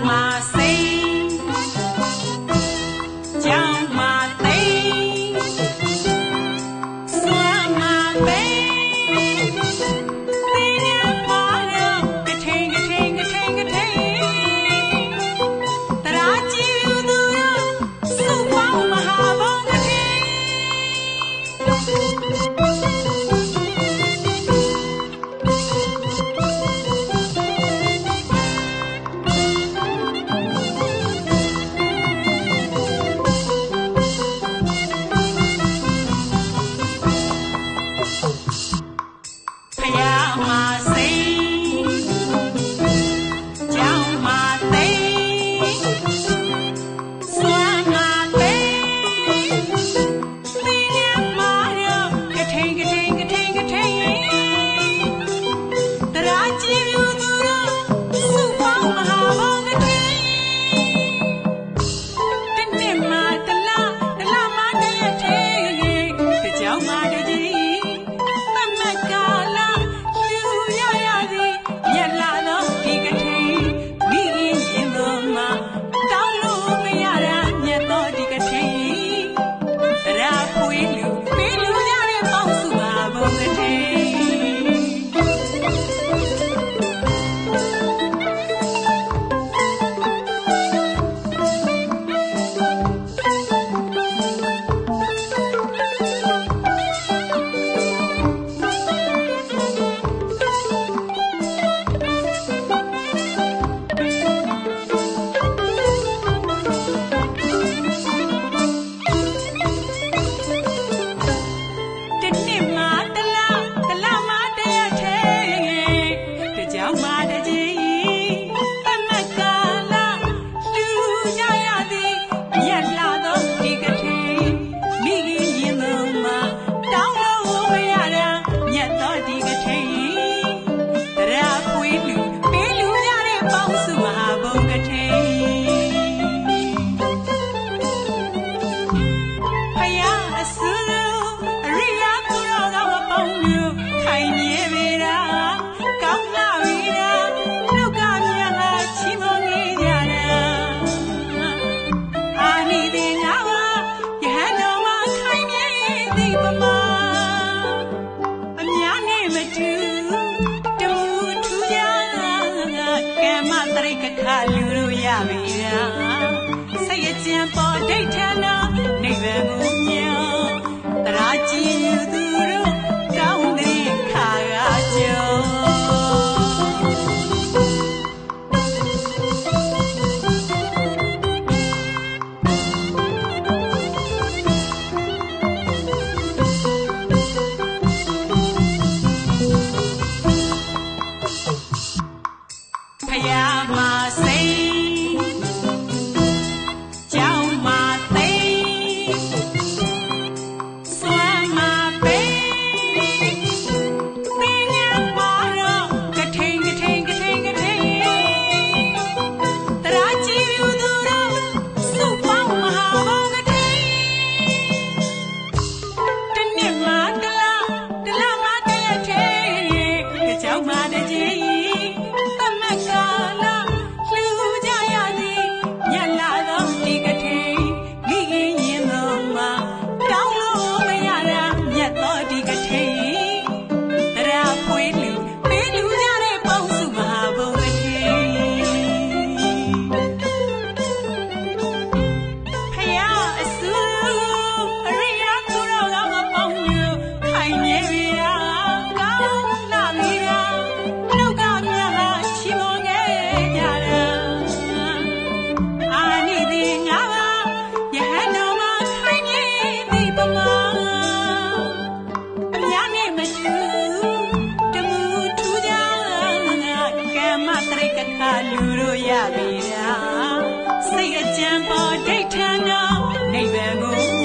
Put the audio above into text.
farmácia. ဖယားမှာ လူတို့ရပြီလား Yeah. ပါဒိဋ္ဌာနာနိဗ္ဗာန်ကို